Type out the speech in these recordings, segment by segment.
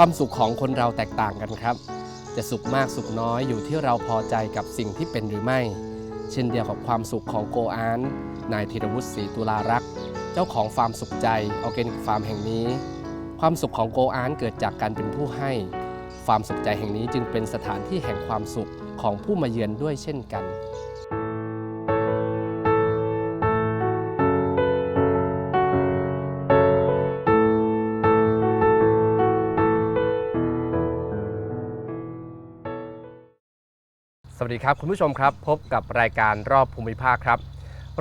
ความสุขของคนเราแตกต่างกันครับ จะสุขมากสุขน้อยอยู่ที่เราพอใจกับสิ่งที่เป็นหรือไม่ เช่นเดียวกับความสุขของโกอานนายธีรวุฒิศรีตุลารักษ์เจ้าของฟาร์มสุขใจออร์แกนิกฟาร์มแห่งนี้ ความสุขของโกอานเกิดจากการเป็นผู้ให้ ฟาร์มสุขใจแห่งนี้จึงเป็นสถานที่แห่งความสุขของผู้มาเยือนด้วยเช่นกัน วัสดีครับคุณผู้ชมครับ พบกับรายการรอบภูมิภาคครับ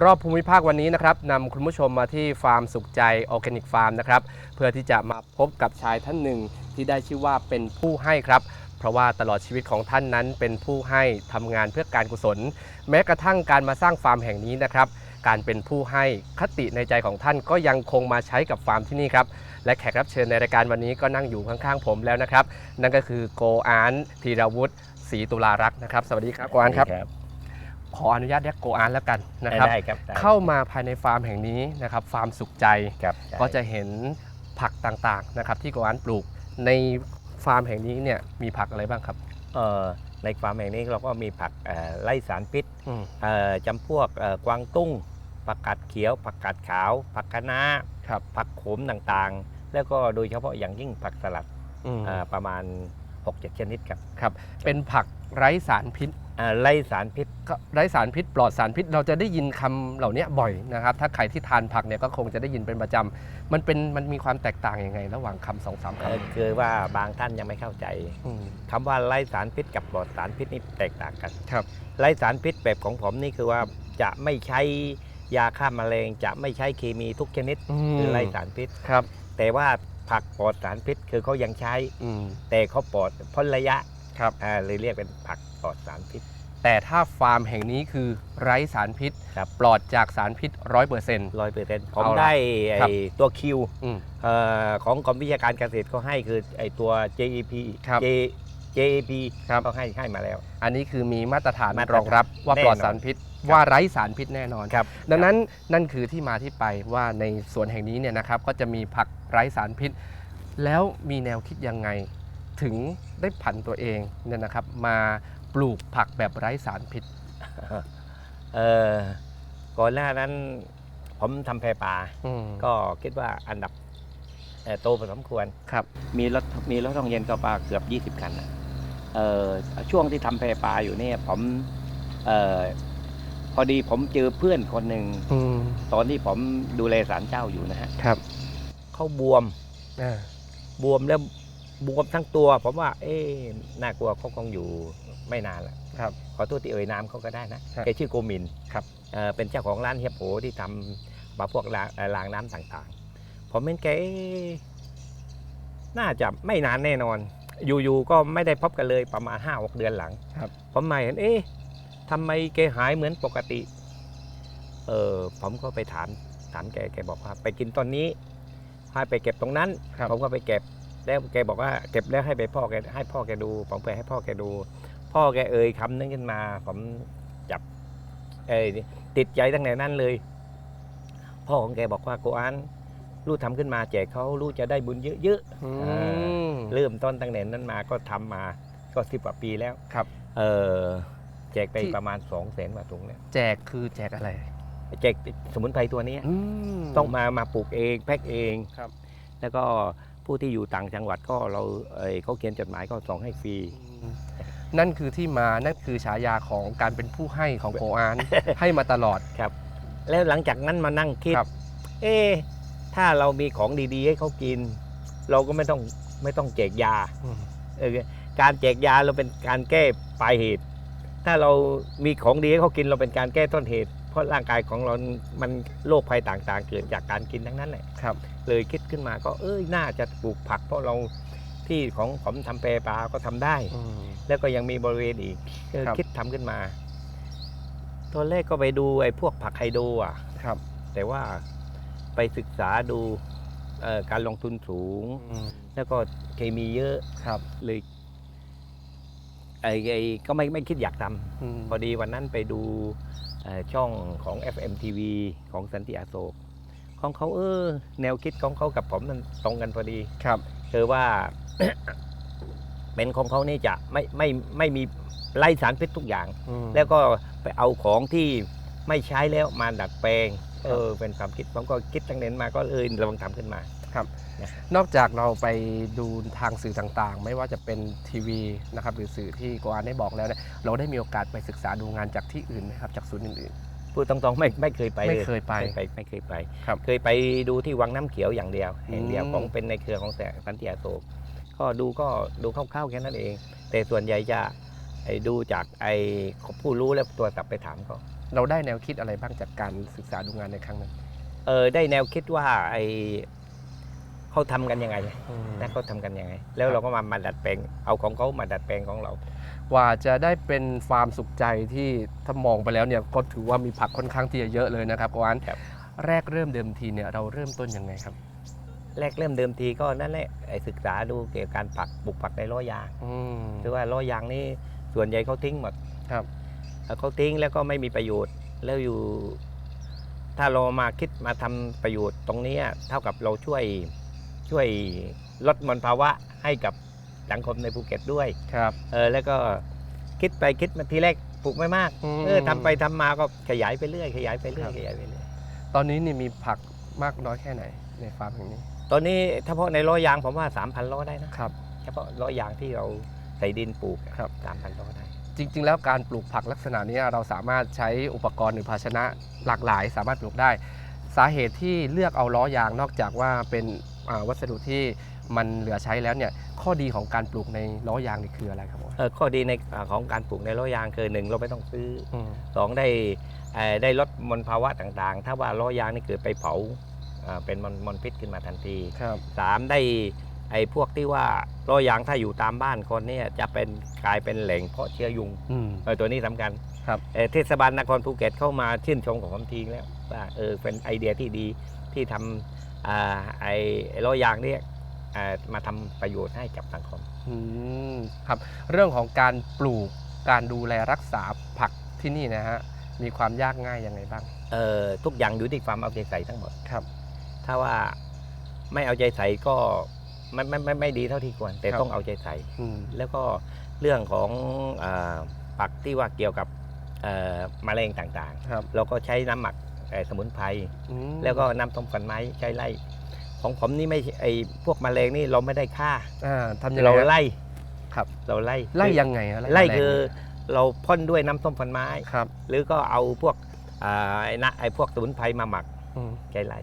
รอบภูมิภาควันนี้นะครับนำคุณผู้ชมมาที่ฟาร์มสุขใจออร์แกนิกฟาร์มนะครับเพื่อที่จะมาพบกับชายท่านหนึ่งที่ได้ชื่อว่าเป็นผู้ให้ครับ เพราะว่าตลอดชีวิตของท่านนั้นเป็นผู้ให้ทำงานเพื่อการกุศล แม้กระทั่งการมาสร้างฟาร์มแห่งนี้นะครับการเป็นผู้ให้คติในใจของท่านก็ยังคงมาใช้กับฟาร์มที่นี่ครับและแขกรับเชิญในรายการวันนี้ก็นั่งอยู่ข้างๆผมแล้วนะครับ นั่นก็คือโกอานธีรวุฒิ ศรีตุลารักษ์นะครับ สวัสดีครับโกอานครับ ขออนุญาตเรียกโกอานแล้วกันนะครับ ได้ครับได้เข้ามาภายในฟาร์มแห่งนี้นะครับ ฟาร์มสุขใจครับก็จะเห็นผักต่างๆนะครับ ที่โกอานปลูกในฟาร์มแห่งนี้เนี่ยมีผักอะไรบ้างครับเอ่อในฟาร์มแห่งนี้เราก็มีผักเอ่อไล่สารพิษอืมเอ่อจำพวกเอ่อกวางตุ้งผักกาดเขียวผักกาดขาวผักคะน้าครับผักโขมต่างๆ แล้วก็โดยเฉพาะอย่างยิ่งผักสลัดอืมเอ่อประมาณ 6-7 ชนิดครับครับ เป็นผักไร้สารพิษเอ่อไล่สารพิษก็ไร้สารพิษปลอดสารพิษเราจะได้ยินคำเหล่านี้บ่อยนะครับ ถ้าใครที่ทานผักเนี่ยก็คงจะได้ยินเป็นประจำมันเป็นมันมีความแตกต่างยังไง ระหว่างคำสองสามคเอ่อคือว่าบางท่านยังไม่เข้าใจำอืม คำว่าไล่สารพิษกับปลอดสารพิษนี่แตกต่างกันครับ ไล่สารพิษแบบของผมนี่คือว่าจะไม่ใช้ยาฆ่าแมลงจะไม่ใช้เคมีทุกชนิดอืมคือไล่สารพิษ ครับ แต่ว่า ผักปลอดสารพิษคือเขายังใช้ อืม แต่เขาปลอดพ้นระยะครับ อ่าเลยเรียกเป็นผักปลอดสารพิษ แต่ถ้าฟาร์มแห่งนี้คือไร้สารพิษ ครับ ปลอดจากสารพิษร้อยเปอร์เซ็นต์ ร้อยเปอร์เซ็นต์ผมเอาล่ะได้ครัไอ้บตัวคิวอืมเอ่อของกรมวิชาการเกษตรเขาให้คือไอ้ตัว JEP ครับ J JAP ครับ เขาให้ให้มาแล้ว อันนี้คือมีมาตรฐานมาตรฐานรองรับว่าแน่ปลอดนอนสารพิษครับ ว่าไร้สารพิษแน่นอนครับดังนั้นนั่นคือที่มาที่ไปว่าในสวนแห่งนี้เนี่ยนะครับก็จะมีผักไร้สารพิษ แล้วมีแนวคิดยังไง ถึงได้ผันตัวเองเนี่ยนะครับมาปลูกผักแบบไร้สารพิษเออก่อนหน้านั้นผมทำแพปลาอืมก็คิดว่าอันดับเอ่อโตพอสมควรครับ มีรถมีรถท่องเย็นก็ปลาเกือบ 20 คันนะเอ่อช่วงที่ทำแพปลาอยู่เนี่ยผมเอ่อ พอดีผมเจอเพื่อนคนหนึ่งอืมตอนที่ผมดูแลสารเจ้าอยู่นะฮะครับเขาบวมอ่าบวมแล้วบวมทั้งตัว ผมว่า เอ๊ะน่ากลัวเขาคงอยู่ไม่นานละครับ ขอโทษที่เอ่ยนามเขาก็ได้นะครับแกชื่อโกมินครับ เอ่อเป็นเจ้าของร้านเฮียโผที่ทำบาพวกรางเอ่อรางน้ำต่างๆ ผมเห็นแกเอ๊ะน่าจะไม่นานแน่นอน อยู่ๆก็ไม่ได้พบกันเลยประมาณ5้าเดือนหลังครับ ผมมาเห็นเอ๊ะ ทำไมแกหายเหมือนปกติ เออผมก็ไปถามถามแกแกบอกว่า ไปกินตอนนี้ให้ไปเก็บตรงนั้น ครับผมก็ไปเก็บแล้วแกบอกว่าเก็บแล้วให้ไปพ่อแกให้พ่อแกดู ผมไปให้พ่อแกดู พ่อแกเอ่ยคำนึงขึ้นมา ผมจับเอยติดใจตั้งแต่นั้นเลย พ่อของแกบอกว่าโกอันลูกทำขึ้นมาแจกเขาลูกจะได้บุญเยอะอืม ๆเริ่มต้นตั้งแต่นั้นมาก็ทำมาก็สิบกว่าปีแล้วครับ เออ แจกไปที่ ประมาณ2องแสนกว่าถุงเนี่ยแจกคือแจกอะไรแจกสมุนไพรตัวเนี้ยอืม ต้องมามาปลูกเองแพ็คเอง ครับ แล้วก็ผู้ที่อยู่ต่างจังหวัดก็เราเอ่ยเขาเขียนจดหมายก็ส่งให้ฟรีอืมนั่นคือที่มา นั่นคือฉายาของการเป็นผู้ให้ของโกอาน ให้มาตลอดครับแล้วหลังจากนั้นมานั่งคิด ครับ เอ๊ะถ้าเรามีของดีๆ ให้เขากิน เราก็ไม่ต้องไม่ต้องแจกยาอืมเออการแจกยาเราเป็นการแก้ปลายเหตุ ถ้าเรามีของดีให้เขากินเราเป็นการแก้ต้นเหตุ เพราะร่างกายของเรา มันโรคภัยต่างๆ เกิดจากการกินทั้งนั้นแหละครับ เลยคิดขึ้นมาก็เอ้ยน่าจะปลูกผัก เพราะเราที่ของผมทำแปรปลาก็ทำได้อืมแล้วก็ยังมีบริเวณอีกก็ครับคิดทำขึ้นมาตอนแรกก็ไปดูไอ้พวกผักไฮโดรอะครับ แต่ว่าไปศึกษาดูเอ่อการลงทุนสูงอืมแล้วก็เคมีเยอะครับเลย ไอ้ไอ้ก็ไม่ไม่คิดอยากทอืมำพอดีวันนั้นไปดูเอ่อช่องของ FM TV ของสันติอโศกของเขาเออ แนวคิดของเขากับผมมันตรงกันพอดี ครับ คือว่า เป็นของเขานี่จะไม่ไม่ไม่มีไล่สารพิษทุกอย่างอืมแล้วก็ไปเอาของที่ไม่ใช้แล้วมาดัดแปลงครับเออเป็นความคิดผมก็คิดตั้งเน้นมาก็เลยลองทำขึ้นมา นอกจากเราไปดูทางสื่อต่างๆ ไม่ว่าจะเป็นทีวีนะครับหรือสื่อที่โกอานได้บอกแล้วเนี่ยเราได้มีโอกาสไปศึกษาดูงานจากที่อื่นไหมครับจากศูนย์อื่นพูดตรงๆไม่ไม่เคยไปไม่ลเคยไปไม่ไปไม่เคยไปครับเคยไปดูที่วังน้ำเขียวอย่างเดียวอืมแห่งเดียวของเป็นในเครือของแสงสันติอโศกก็ดูก็ดูคร่าวๆแค่นั้นเอง แต่ส่วนใหญ่จะไอ้ดูจากไอ้ผู้รู้แล้วตัวกลับไปถามเขาเราได้แนวคิดอะไรบ้างจากการศึกษาดูงานในครั้งนั้นเออได้แนวคิดว่าไอ้ เขาทำกันยังไงนะเขาทำกันยังไง แล้วเราก็มามาดัดแปลงเอาของเขามาดัดแปลงของเรา กว่าจะได้เป็นฟาร์มสุขใจที่ถ้ามองไปแล้วเนี่ยก็ถือว่ามีผักค่อนข้างที่จะเยอะเลยนะครับโกอานครับแรกเริ่มเดิมทีเนี่ยเราเริ่มต้นยังไงครับ แรกเริ่มเดิมทีก็นั่นแหละไอ้ศึกษาดูเกี่ยวกับการปักปลูกผักในล้อยางอืมคือว่าล้อยางนี่ส่วนใหญ่เขาทิ้งหมดครับเอ่อเขาทิ้งแล้วก็ไม่มีประโยชน์แล้วอยู่ ถ้าเรามาคิดมาทำประโยชน์ตรงเนี้ยเท่ากับเราช่วย ช่วยลดมลภาวะให้กับสังคมในภูเก็ตด้วยครับ เออแล้วก็คิดไปคิดมาทีแรกปลูกไม่มากมเออทำไปทำมาก็ขยายไปเรื่อยขยายไปเรื่อยครับขยายไปเรื่อยตอนนี้นี่มีผักมากน้อยแค่ไหนในฟาร์มแห่งนี้ตอนนี้เฉพาะในล้อยางผมว่า 3,000ล้อได้นะครับ เฉพาะล้อยางที่เราใส่ดินปลูกครับ สามพันล้อได้ จริง ๆ แล้วการปลูกผักลักษณะนี้เราสามารถใช้อุปกรณ์หรือภาชนะหลากหลาย สามารถปลูกได้ สาเหตุที่เลือกเอาล้อยางนอกจากว่าเป็นอ่า วัสดุที่มันเหลือใช้แล้วเนี่ยข้อดีของการปลูกในล้อยางนี่คืออะไรครับผมเออข้อดีในอ่าของการปลูกในล้อยางคือหนึ่งเราไม่ต้องซื้ออืมสองได้เอ่อได้ลดมลภาวะต่างๆ ถ้าว่าล้อยางนี่เกิดไปเผาอ่าเป็นมลมลพิษขึ้นมาทันทีครับสามได้ไอ้พวกที่ว่าล้อยางถ้าอยู่ตามบ้านคนเนี่ยจะเป็นกลายเป็นแหล่งเพาะเชื้อยุงอืมเออตัวนี้สำคัญครับเอ่อเทศบาลนครภูเก็ตเข้ามาชื่นชมของผมทีแล้วว่าเออเป็นไอเดียที่ดีที่ทำอ่า ไอ้ไอ้ล้อยางเนี่ยอ่ามาทำประโยชน์ให้กับสังคมอืมครับ เรื่องของการปลูกการดูแลรักษาผักที่นี่นะฮะมีความยากง่ายยังไงบ้างเอ่อทุกอย่างอยู่ที่ความเอาใจใส่ทั้งหมดครับ ถ้าว่าไม่เอาใจใส่ก็ไม่ไม่ไม่ไม่ดีเท่าที่ควร แต่ครับต้องเอาใจใส่อืมแล้วก็เรื่องของอาปักที่ว่าเกี่ยวกับเอ่อแมลงต่างครับๆเราก็ใช้น้ำหมักเอ่อ สมุนไพรอืมแล้วก็น้ำต้มฝันไม้ใช้ไล่ ของผมนี่ไม่ไอพวกแมลงนี่เราไม่ได้ฆ่าอ่าทำยังไงเราฮะไล่ครับ เราไล่ไล่ยังไงฮะไล่แมลงคือเราพ่นด้วยน้ำต้มฝันไม้ครับหรือก็เอาพวกอ่าไอ้นะไอ้พวกสมุนไพรมาหมักอืมใช้ไล่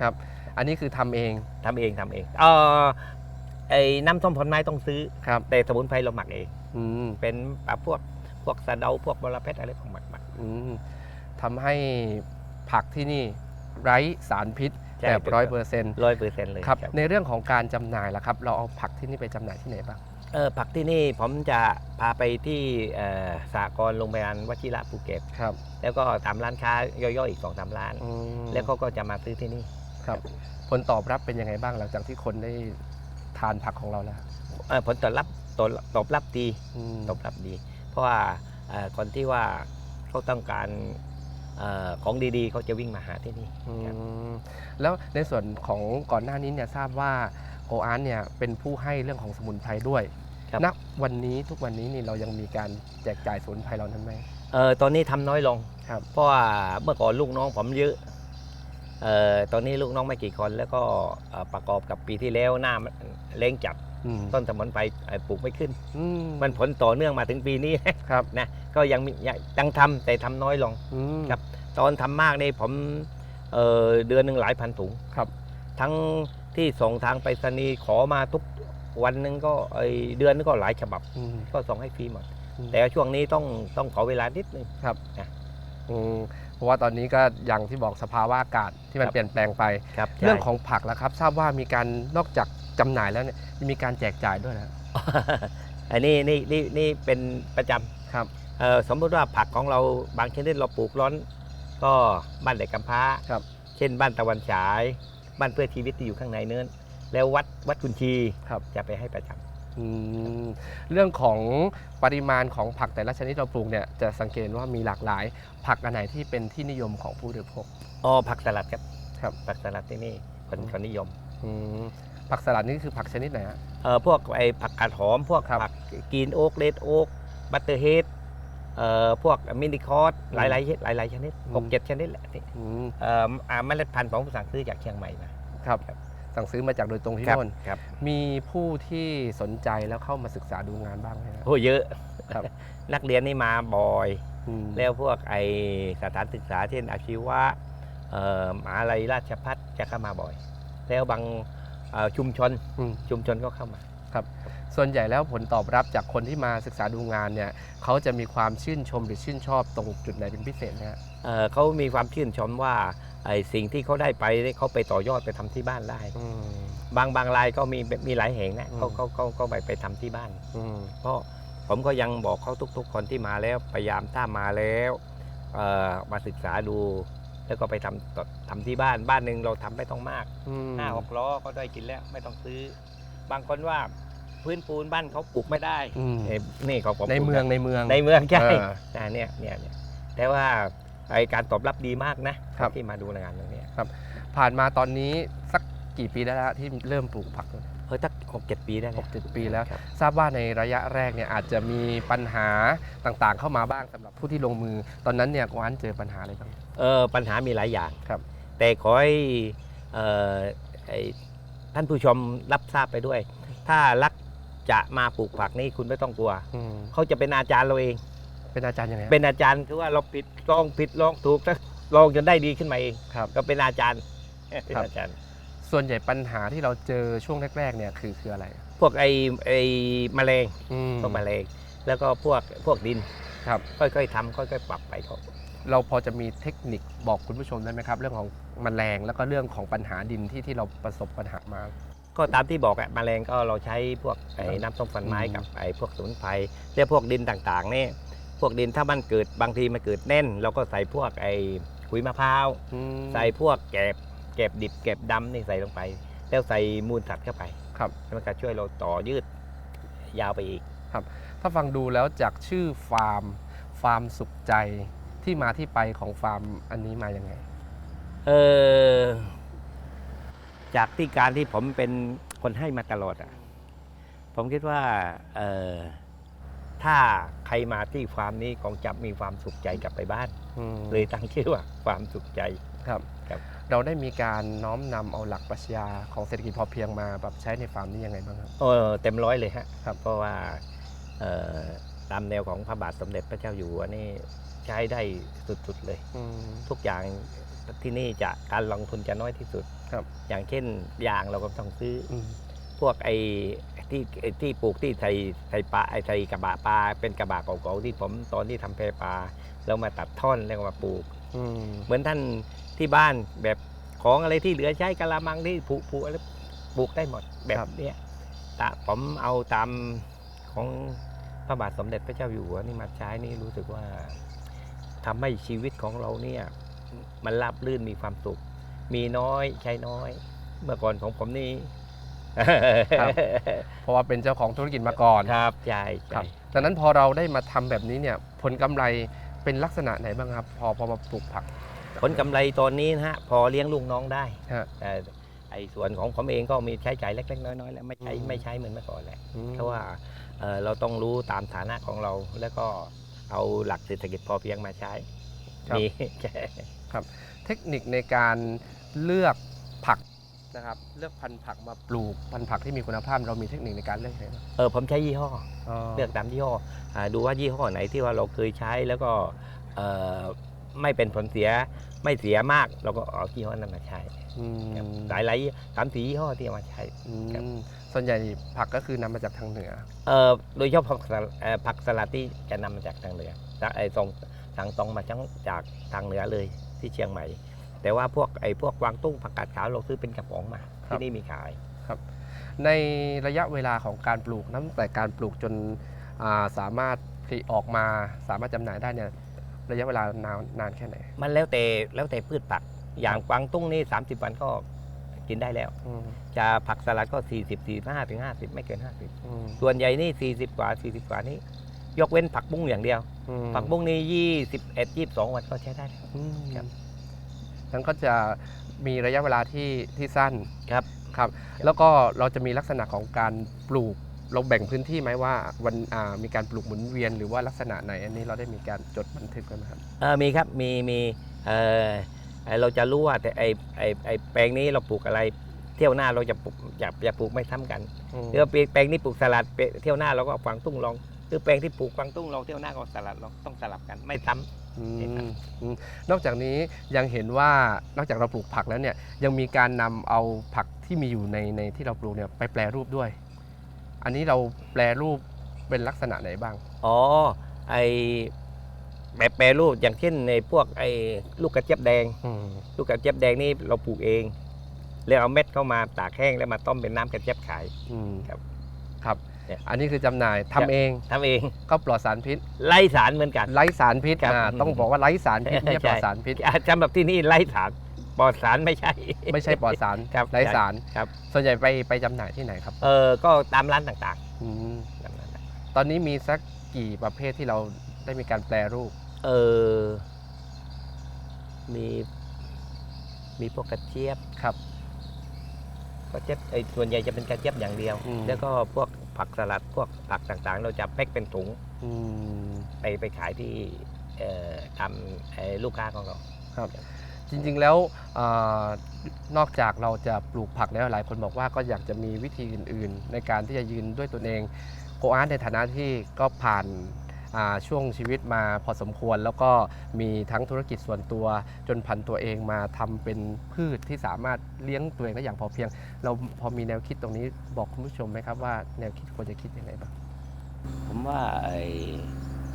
ครับ อันนี้คือทำเองทำเองทำเองเออไอ้น้ำส้มผลไม้ต้องซื้อครับแต่สมุนไพรเราหมักเองอืมเป็นแบบพวกพวกสะเดาพวกบรเพชรอะไรพวกหมักหมักอืมทำให้ ผักที่นี่ไร้สารพิษใช่แบบถูกร้อยต้เปองอร์เซ็นต์ร้อยเปอร์เซ็นต์เลยครับในเรื่องของการจำหน่ายล่ะครับ เราเอาผักที่นี่ไปจำหน่ายที่ไหนบ้าง เออผักที่นี่ผมจะพาไปที่เอ่อสากรณ์โรงพยาบาลวชิระภูเก็ตครับแล้วก็ตามร้านค้าย่อยๆอีกสองสามร้าน อืมแล้วเขาก็จะมาซื้อที่นี่ ครับ ผลตอบรับเป็นยังไงบ้างหลังจากที่คนได้ทานผักของเราแล้วเอ่อผลตอบรับตอบตอบรับดี อืม ตอบรับดี เพราะว่าเอ่อคนที่ว่าเขาต้องการเอ่อ ของดีๆเขาจะวิ่งมาหาที่นี่อืครับมแล้วในส่วนของก่อนหน้านี้เนี่ยทราบว่าโออาร์ตเนี่ยเป็นผู้ให้เรื่องของสมุนไพรด้วยครับณวันนี้ทุกวันนี้นี่เรายังมีการแจกจ่ายสมุนไพรเรานั้นไหมเอ่อตอนนี้ทำน้อยลงครับเพราะว่าเมื่อก่อนลูกน้องผมเยอะเอ่อตอนนี้ลูกน้องไม่กี่คนแล้วก็เอ่อประกอบกับปีที่แล้วหน้ามันเล้งจัดอืม ต้นสมุนไพรเอ่อปลูกไม่ขึ้นอืมมันผลต่อเนื่องมาถึงปีนี้ครับนะก็ยังมียังยังทำแต่ทำน้อยลงอืมครับตอนทำมากนี่ผมเอ่อเดือนหนึ่งหลายพันถุงครับ ทั้งที่ส่งทางไปรษณีย์ขอมาทุกวันหนึ่งก็เอยเดือนนึงก็หลายฉบับอืมก็ส่งให้ฟรีหมดอืมแต่ว่าช่วงนี้ต้องต้องขอเวลานิดนึงอืมเพราะว่าตอนนี้ก็อย่างที่บอกสภาวะอากาศที่มันครับเปลี่ยนแปลงไปครับเรื่องของผักแล้วครับ ทราบว่ามีการนอกจาก จำหน่ายแล้วเนี่ยมีการแจกจ่ายด้วยนะ อันนี้นี่นี่นี่เป็นประจำครับเอ่อสมมติว่าผักของเราบางชนิดเราปลูกร้อน ก็บ้านเด็กกำพร้าครับ เช่นบ้านตะวันฉาย บ้านเพื่อชีวิตที่อยู่ข้างในเนินแล้ววัดวัดกุนชีครับจะไปให้ประจำอืมเรื่องของปริมาณของผักแต่ละชนิดเราปลูกเนี่ยจะสังเกตว่ามีหลากหลาย ผักอันไหนที่เป็นที่นิยมของผู้บริโภคอ๋อผักสลัดครับครับผักสลัดที่นี่คนอืมคนนิยมอืม ผักสลัดนี่คือผักชนิดไหนฮะ เอ่อพวกไอ้ผักกาดหอม พวกครับผักกินโอ๊กเลดโอ๊กบัตเตอร์เฮดเอ่อพวกมินิคอร์สหลายหลายหลายหลายๆชนิดอืม หกเจ็ดชนิดแหละที่อืมเอ่ออ่าเมล็ดพันธุ์ผมสั่งซื้อจากเชียงใหม่มาครับครับสั่งซื้อมาจากโดยตรงที่ครับโน่นครับ มีผู้ที่สนใจแล้วเข้ามาศึกษาดูงานบ้างไหมครับโอ้เยอะครับ นักเรียนนี่มาบ่อย อืม แล้วพวกไอสถานศึกษาเช่นอาชีวะเอ่อมหาลัยราชพัฒจะเข้ามาบ่อย แล้วบางเอ่อชุมชนอืม ชุมชนก็เข้ามา ส่วนใหญ่แล้วผลตอบรับจากคนที่มาศึกษาดูงานเนี่ยเขาจะมีความชื่นชมหรือชื่นชอบตรงจุดไหนเป็นพิเศษนะฮะ เอ่อเขามีความชื่นชมว่าไอสิ่งที่เขาได้ไปนี่เขาไปต่อยอดไปทำที่บ้านได้อืมบางบางรายก็มีมีหลายแห่งนะอืม เขาเขาเขาเขาไปไปทำที่บ้านอืมเพราะผมก็ยังบอกเขาทุก ๆ คนที่มาแล้วพยายามถ้ามาแล้วเอ่อมาศึกษาดู แล้วก็ไปทำต่อทำที่บ้านบ้านหนึ่งเราทำไม่ต้องมากอืมห้าหกล้อก็ได้กินแล้วไม่ต้องซื้อ บางคนว่าพื้นปูนบ้านเขาปลูกไม่ได้อืมเอ้ยนี่เขาผมในเมืองในเมืองในเมืองใช่เอออ่าเนี่ยเนี่ยเนี่ยแต่ว่าไอการตอบรับดีมากนะครับที่มาดูงานตรงเนี้ยผ่านมาตอนนี้สักกี่ปีได้แล้วฮะที่เริ่มปลูกผักเออสักหกเจ็ดปีได้หแล้วกเจ็ดปีแล้วครับทราบว่าในระยะแรกเนี่ยอาจจะมีปัญหาต่างๆ เข้ามาบ้างสำหรับผู้ที่ลงมือ ตอนนั้นเนี่ยกวานเจอปัญหาอะไรบ้างเออ ปัญหามีหลายอย่างครับแต่ขอให้เอ่อไอ้ท่านผู้ชมรับทราบไปด้วย ถ้ารักจะมาปลูกผักนี่คุณไม่ต้องกลัวอืมเขาจะเป็นอาจารย์เราเอง เป็นอาจารย์ยังไงฮะเป็นอาจารย์คือว่าเราผิดลองผิดลองถูกถ้าลองจนได้ดีขึ้นมาเองครับก็เป็นอาจารย์เป็นครับอาจารย์ ส่วนใหญ่ปัญหาที่เราเจอช่วงแรกๆเนี่ยคือคืออะไร พวกไอ้ไอ้แมลงอืมพวกแมลงแล้วก็พวกพวกดินครับ ค่อยๆทำค่อยๆปรับไปเขา เราพอจะมีเทคนิคบอกคุณผู้ชมได้ไหมครับ เรื่องของแมลงแล้วก็เรื่องของปัญหาดินที่ที่เราประสบปัญหามา ก็ตามที่บอกอะแมลงก็เราใช้พวกไอ้น้ำส้มฟันไม้อืมกับไอ้พวกสมุนไพรเรียกพวกดินต่างๆนี่พวกดินถ้ามันเกิดบางทีมันเกิดแน่น เราก็ใส่พวกไอ้ขุยมะพร้าวอืมใส่พวกแกบแกบดิบแกบดำนี่ใส่ลงไป แล้วใส่มูลสัตว์เข้าไปครับแล้วมันก็ช่วยเราต่อยืดยาวไปอีก ถ้าฟังดูแล้วจากชื่อฟาร์ม ฟาร์มสุขใจ ที่มาที่ไปของฟาร์มอันนี้มาอย่างไง เออจากที่การที่ผมเป็นคนให้มาตลอดอะ ผมคิดว่าเออถ้าใครมาที่ฟาร์มนี้คงจะมีความสุขใจกลับไปบ้าน อืมเลยตั้งชื่อว่าความสุขใจ ครับ ครับ เราได้มีการน้อมนำเอาหลักปรัชญาของเศรษฐกิจพอเพียงมาแบบใช้ในฟาร์มนี้ยังไงบ้างครับ เออเต็มร้อยเลยฮะครับ เพราะว่าเอ่อตามแนวของพระบาทสมเด็จพระเจ้าอยู่หัวนี่ ใช้ได้สุดๆเลย อืม ทุกอย่างที่นี่จะการลงทุนจะน้อยที่สุดครับ อย่างเช่นยางเราก็ต้องซื้อ อืม พวกไอ้ที่ไอ้ที่ปลูกที่ใส่ใส่ปลาไอ้ใส่กระบะปลาเป็นกระบะเก่าๆที่ผมตอนที่ทำแพปลาแล้วมาตัดท่อนแล้วก็มาปลูก อืม เหมือนท่านที่บ้านแบบของอะไรที่เหลือใช้กะละมังที่ผุผุอะไรปลูกได้หมดแบบเนี้ยตะผมเอาตามของพระบาทสมเด็จพระเจ้าอยู่หัวนี่มาใช้นี่รู้สึกว่า ทำให้ชีวิตของเราเนี่ยมันราบลื่นมีความสุข มีน้อยใช้น้อย เมื่อก่อนของผมนี่ครับเพราะว่าเป็นเจ้าของธุรกิจมาก่อนครับใช่ครัใช่บดังนั้นพอเราได้มาทำแบบนี้เนี่ยผลกำไรเป็นลักษณะไหนบ้างครับ พอพอมาปลูกผัก ผลกำไรตอนนี้นะฮะพอเลี้ยงลูกน้องได้ฮะแต่ไอ้ส่วนของผมเองก็มีใช้จ่ายเล็กๆน้อยๆแล้วไม่ใช้อืมไม่ใช้เหมือนเมื่อก่อนแล้วอืมเพราะว่าเอ่อเราต้องรู้ตามฐานะของเราแล้วก็ เอาหลักเศรษฐกิจพอเพียงมาใช้ครับ มีแค่เทคนิคในการเลือกผักนะครับ เลือกพันธุ์ผักมาปลูกพันธุ์ผักที่มีคุณภาพเรามีเทคนิคในการเลือกยังไงบ้างเออผมใช้ยี่ห้ออ๋อเลือกตามยี่ห้ออาดูว่ายี่ห้อไหนที่ว่าเราเคยใช้แล้วก็เอ่อ ไม่เป็นผลเสียไม่เสียมาก เราก็เอายี่ห้อนั้นมาใช้อืมครับหลายหลายๆสามสี่ยี่ห้อที่เอามาใช้อืครับมส่วนใหญ่ผักก็คือนำมาจากทางเหนือ เอ่อโดยเฉพาะผักสลัดเอ่อผักสลัดที่จะนำมาจากทางเหนือจากไอ้ตรงทางตรงมาจังจากทางเหนือเลยที่เชียงใหม่ แต่ว่าพวกไอ้พวกกวางตุ้งผักกาดขาวเราซื้อเป็นกระป๋องมาครับ ที่นี่มีขาย ในระยะเวลาของการปลูกนับตั้งแต่การปลูกจนอ่าสามารถผลิออกมาสามารถจำหน่ายได้เนี่ย ระยะเวลานานนานแค่ไหนมันแล้วแต่แล้วแต่พืชผัก อย่างกวางตุ้งนี่30 วันก็กินได้แล้ว อืมจะผักสลัดก็ 40 45ถึง50 ไม่เกิน อืม50 ส่วนใหญ่นี่ 40 กว่า 40 กว่านี้ยกเว้นผักบุ้งอย่างเดียว อืมผักบุ้งนี่21 22 วันก็ใช้ได้แล้ว อืมครับ นั้นก็จะมีระยะเวลาที่ที่สั้นครับ ครับ แล้วก็เราจะมีลักษณะของการปลูก เราแบ่งพื้นที่ไหมว่าวันอ่ามีการปลูกหมุนเวียนหรือว่าลักษณะไหน อันนี้เราได้มีการจดบันทึกกันไหมครับ เออมีครับ มี มี เออเอ่อเราจะรู้ว่าแต่ไอไอไอแปลงนี้เราปลูกอะไร เที่ยวหน้าเราจะปลูกอย่าอย่าปลูกไม่ซ้ำกันอืมหรือว่าแปลงนี้ปลูกสลัดเปเที่ยวหน้าเราก็เอากวางตุ้งลอง หรือแปลงที่ปลูกกวางตุ้งลองเที่ยวหน้าก็เอาสลัดลองต้องสลับกันไม่ซ้ำ อืเห็นครับมอืมนอกจากนี้ยังเห็นว่านอกจากเราปลูกผักแล้วเนี่ยยังมีการนำเอาผักที่มีอยู่ในในที่เราปลูกเนี่ยไปแปลรูปด้วย อันนี้เราแปลรูปเป็นลักษณะไหนบ้าง อ๋อ ไอแบบแปรรูปอย่างเช่นในพวกไอลูกกระเจี๊ยบแดง อืมลูกกระเจี๊ยบแดงนี่เราปลูกเอง แล้วเอาเม็ดเข้ามาตากแห้งแล้วมาต้มเป็นน้ำกระเจี๊ยบขาย อืมครับครับ เนี่ย อันนี้คือจำหน่ายทำเองทำเองก็ปลอดสารพิษ ไล่สารเหมือนกันไร้สารพิษครับอ่าอืมต้องบอกว่าไร้สารพิษไม่ใช่ใช่ ปลอดสารพิษอาจำแบบที่นี่ไล่สาร ปลอดสารไม่ใช่ ไม่ใช่ปลอดสารครับไร้สารครับ ส่วนใหญ่ไปไปจำหน่ายที่ไหนครับเออก็ตามร้านต่างอืมๆตามร้านต่างตอนนี้มีสักกี่ประเภทที่เราได้มีการแปลรูป ๆเออมีมีพวกกระเจี๊ยบครับ กระเจี๊ยบไอ้ส่วนใหญ่จะเป็นกระเจี๊ยบอย่างเดียว อืม แล้วก็พวกผักสลัดพวกผักต่างๆ เราจะแพ็คเป็นถุงอืม ไปไปขายที่เอ่อตามไอ้ลูกค้าของเราครับ จริงๆแล้วอนอกจากเราจะปลูกผักแล้วหลายคนบอกว่าก็อยากจะมีวิธีอื่น ๆ ในการที่จะยืนด้วยตนเองโกอาร์ตในฐานะที่ก็ผ่านาช่วงชีวิตมาพอสมควร แล้วก็มีทั้งธุรกิจส่วนตัว จนผันตัวเองมาทำเป็นพืชที่สามารถเลี้ยงตัวเองได้อย่างพอเพียง เราพอมีแนวคิดตรงนี้บอกคุณผู้ชมไหมครับว่าแนวคิดควรจะคิดยังไงบ้างผมว่า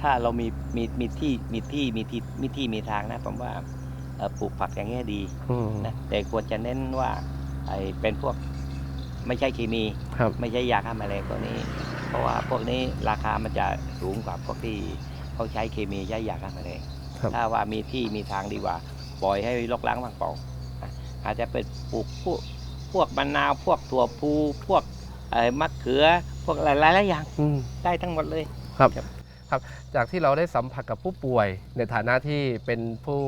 ถ้าเรามีมีมีที่มีที่มีที่มีที่มีทางนะผมว่า ปลูกผักอย่างเงี้ยดีนะแต่ควรจะเน้นว่าไอ้เป็นพวกไม่ใช่เคมีครับไม่ใช่ยาฆ่าแมลงตัวนี้ เพราะว่าพวกนี้ราคามันจะสูงกว่าพวกที่เขาใช้เคมีใช้ยาฆ่าแมลงครับถ้าว่ามีที่มีทางดีกว่า ปล่อยให้ลกล้างว่างเปล่าอะอาจจะเป็นปลูกพวกพวกมะนาวพวกถั่วพูพวกเอ่อมะเขือพวกอะไรหลายๆอย่างอืมได้ทั้งหมดเลยครับครับครับ จากที่เราได้สัมผัสกับผู้ป่วยในฐานะที่เป็นผู้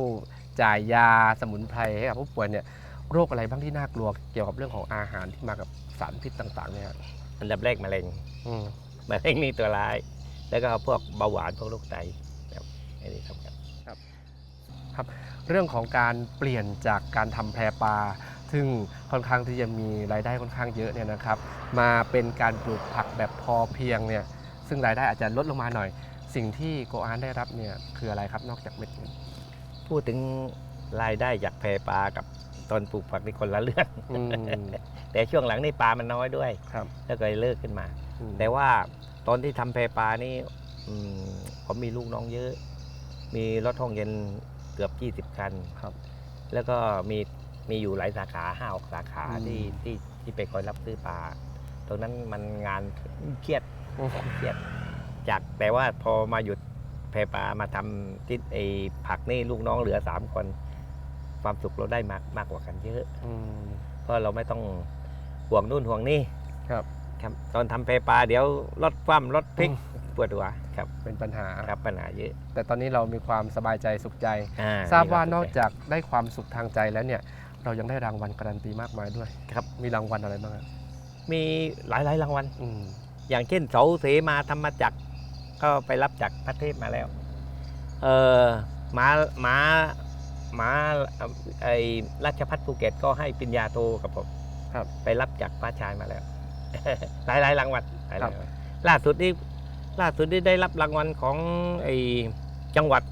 จ่ายยาสมุนไพรให้กับผู้ป่วยเนี่ยโรคอะไรบ้างที่น่ากลัวเกี่ยวกับเรื่องของอาหารที่มากับสารพิษต่างๆเนี่ยครับอันดับแรกมะเร็งอืมมะเร็งนี่ตัวร้าย แล้วก็พวกเบาหวานพวกโรคไตครับอันนี้สำคัญเรื่องของการเปลี่ยนจากการทำแพรปลาซึ่งค่อนข้างที่จะมีรายได้ค่อนข้างเยอะเนี่ยนะครับ มาเป็นการปลูกผักแบบพอเพียงเนี่ยซึ่งรายได้อาจจะลดลงมาหน่อย สิ่งที่โกอานได้รับเนี่ยคืออะไรครับนอกจากเม็ดเงิน พูดถึงรายได้จากแพปลากับตอนปลูกผักนี่คนละเรื่อง อืม แต่ช่วงหลังนี่ปลามันน้อยด้วยครับ แล้วก็เลยเลิกขึ้นมาอืมแต่ว่าตอนที่ทำแพปลานี่อืมผมมีลูกน้องเยอะ มีรถห้องเย็นเกือบ 20 คัน ครับ แล้วก็มีมีอยู่หลายสาขาห้าออกสาขาอืม ที่ที่ที่ไปคอยรับซื้อปลาตรงนั้นมันงานเครียดเครียดจากแต่ว่าพอมาหยุดแพปลามาทำที่ไอผักนี่ลูกน้องเหลือสามคน ความสุขเราได้มากมากกว่ากันเยอะอืมเพราะเราไม่ต้องห่วงนู่นห่วงนี่ครับ ครับ ตอนทำเพปลาเดี๋ยวรถคว่ำรถพลิกปวดหัวครับ เป็นปัญหาครับปัญหาเยอะ แต่ตอนนี้เรามีความสบายใจสุขใจอ่ทราบว่านมีอกควมสุขจากได้ความสุขทางใจแล้วเนี่ย เรายังได้รางวัลการันตีมากมายด้วย ครับ มีรางวัลอะไรบ้างครับมีหลายหลายๆรางวัลอืมอย่างเช่นเสาเสมาธรรมจักร ก็ไปรับจากพระเทพมาแล้ว เออหมาหมาหมาไอราชพัฒภูเก็ตก็ให้ปริญญาโทกับผมครับ ไปรับจากพระชายมาแล้ว หลายหลายๆรางวัลหลายๆรางวัลล่าสุดนี่ล่าสุดนี่ได้รับรางวัลของไอจังหวัด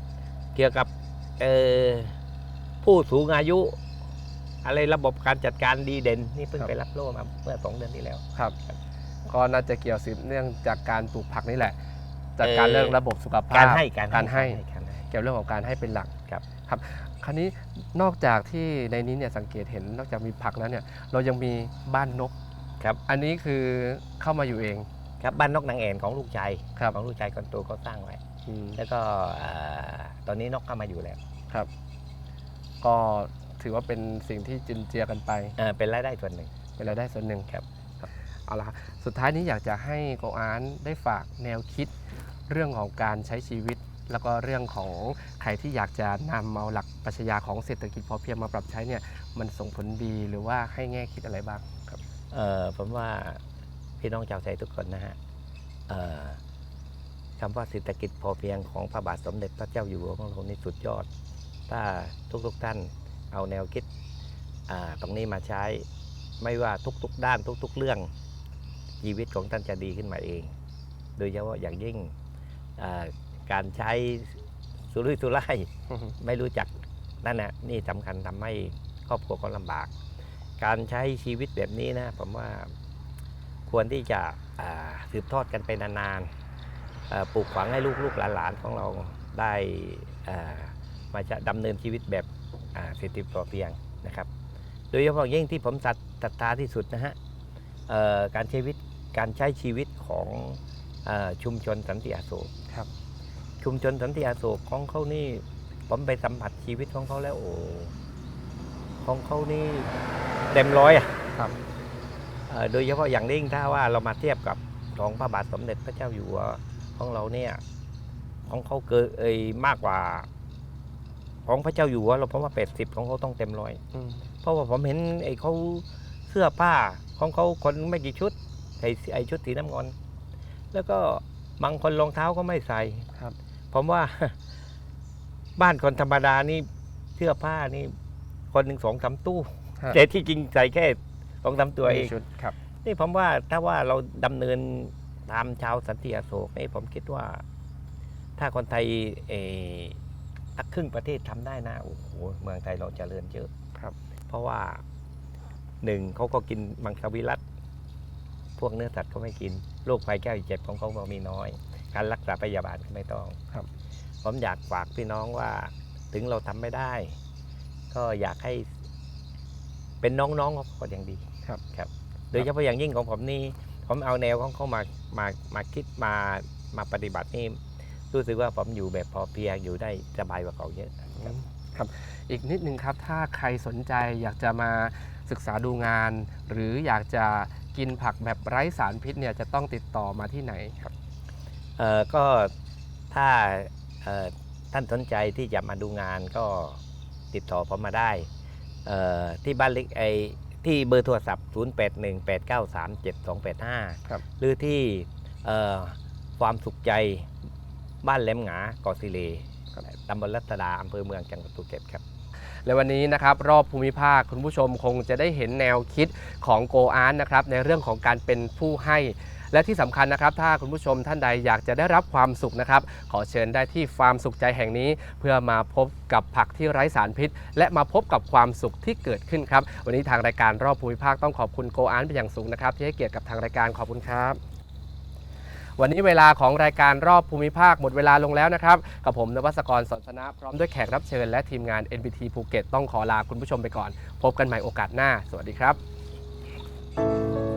เกี่ยวกับเออผู้สูงอายุ อะไรระบบการจัดการดีเด่น นี่เพิ่งครับไปรับโล่มาเมื่อสองเดือนที่แล้วครับก็น่าจะเกี่ยวสืบเนื่องจากการปลูกผักนี่แหละ จากการเอ่อเรื่องระบบสุขภาพการให้การการให้การให้เกี่ยวเรื่องของการให้เป็นหลักครับครับ คราวนี้นอกจากที่ในนี้เนี่ยสังเกตเห็นนอกจากมีผักแล้วเนี่ยเรายังมีบ้านนกครับอันนี้คือเข้ามาอยู่เองครับบ้านนกนางแอ่นของลูกชายครับของลูกชายคนโตเขาสร้างไว้อืมแล้วก็อ่าตอนนี้นกเข้ามาอยู่แล้วครับ ก็ถือว่าเป็นสิ่งที่จุนเจือกันไปเอ่อเป็นรายได้ส่วนหนึ่ง เป็นรายได้ส่วนหนึ่งครับครับเอาละครับสุดท้ายนี้อยากจะให้โกอานได้ฝากแนวคิด เรื่องของการใช้ชีวิต แล้วก็เรื่องของใครที่อยากจะนำเอาหลักปรัชญาของเศรษฐกิจพอเพียงมาปรับใช้เนี่ยมันส่งผลดีหรือว่าให้แง่คิดอะไรบ้างครับเออผมว่าพี่น้องชาวไทยทุกคนนะฮะเอ่อคำว่าเศรษฐกิจพอเพียงของพระบาทสมเด็จพระเจ้าอยู่หัวของเรานี่สุดยอด ถ้าทุกๆท่านเอาแนวคิดตรงนี้มาใช้ไม่ว่าทุกๆ ด้านทุก ๆ เรื่องชีวิตของท่านจะดีขึ้นมาเอง โดยเฉพาะอย่างยิ่ง การใช้สุรุ่ยสุร่ายไม่รู้จักนั่นนะนี่สำคัญทำให้ครอบครัวเขาลำบาก การใช้ชีวิตแบบนี้นะผมว่าควรที่จะสืบทอดกันไปนานๆปลูกฝังให้ลูกๆหลานๆของเราได้มาจะดำเนินชีวิตแบบเศรษฐกิจพอเพียงนะครับโดยเฉพาะยิ่งที่ผมศรัทศรัทธาที่สุดนะฮะการใช้ชีวิตการใช้ชีวิตของ ชุมชนสันติอโศกครับชุมชนสันติอโศกของเขานี่ผมไปสัมผัสชีวิตของเขาแล้วโอ้ของเขานี่เต็มร้อยอะครับเอ่อโดยเฉพาะอย่างยิ่งถ้าว่าเรามาเทียบกับของพระบาทสมเด็จพระเจ้าอยู่หัวของเราเนี่ยของเขาเกินเอยมากกว่า ของพระเจ้าอยู่หัวเราเพราะว่า80ของเขาต้องเต็มร้อยอืมเพราะว่าผมเห็นไอ้เขาเสื้อผ้าของเขาคนไม่กี่ชุดใส่ไอ้ชุดสีน้ำเงิน แล้วก็บางคนรองเท้าก็ไม่ใส่ครับ ผมว่า บ้านคนธรรมดานี่เสื้อผ้านี่ คนหนึ่งสองสามตู้ฮะ แต่ที่จริงใส่แค่สองสามตัวเอง มีชุดครับ นี่ผมว่าถ้าว่าเราดำเนินตามชาวสันติอโศกนี่ผมคิดว่า ถ้าคนไทยเออสักครึ่งประเทศทำได้นะโอ้โหเมืองไทยเราจเจริญเยอะครับ เพราะว่าหนึ่งเขาก็กินมังสวิรัต พวกเนื้อสัตว์เขาไม่กินโรคภัยแก้วเจ็บของเขาก็มีน้อย การรักษาพยาบาลก็ไม่ต้องครับผมอยากฝากพี่น้องว่าถึงเราทำไม่ได้ ก็อยากให้เป็นน้องๆเขาก็ยังดีครับครับ โดยเฉพาะอย่างยิ่งของผมนี่ผมเอาแนวของเขามามามาคิดมามาปฏิบัตินี่รู้สึกว่าผมอยู่แบบพอเพียงอยู่ได้สบายกว่าเขาเยอะครับอีกนิดนึงครับถ้าใครสนใจอยากจะมาศึกษาดูงาน หรืออยากจะ กินผักแบบไร้สารพิษเนี่ยจะต้องติดต่อมาที่ไหนครับ เอ่อก็ถ้าเอ่อท่านสนใจที่จะมาดูงานก็ติดต่อผมมาได้เอ่อที่บ้านเล็กไอที่เบอร์โทรศัพท์ 0818937285 ครับ หรือที่เอ่อความสุขใจบ้านแหลมหงาเกาะสิเลตำบลรัตดาอำเภอเมืองจังหวัดภูเก็ตครับ และวันนี้นะครับรอบภูมิภาคคุณผู้ชมคงจะได้เห็นแนวคิดของโกอาร์นะครับในเรื่องของการเป็นผู้ให้และที่สำคัญนะครับ ถ้าคุณผู้ชมท่านใดอยากจะได้รับความสุขนะครับ ขอเชิญได้ที่ฟาร์มสุขใจแห่งนี้ เพื่อมาพบกับผักที่ไร้สารพิษ และมาพบกับความสุขที่เกิดขึ้นครับ วันนี้ทางรายการรอบภูมิภาคต้องขอบคุณโกอาร์ตเป็นอย่างสูงนะครับ ที่ให้เกียรติกับทางรายการขอบคุณครับ วันนี้เวลาของรายการรอบภูมิภาคหมดเวลาลงแล้วนะครับกับผมนวัสกรสนชนะ พร้อมด้วยแขกรับเชิญและทีมงาน NBT ภูเก็ตต้องขอลาคุณผู้ชมไปก่อน พบกันใหม่โอกาสหน้า สวัสดีครับ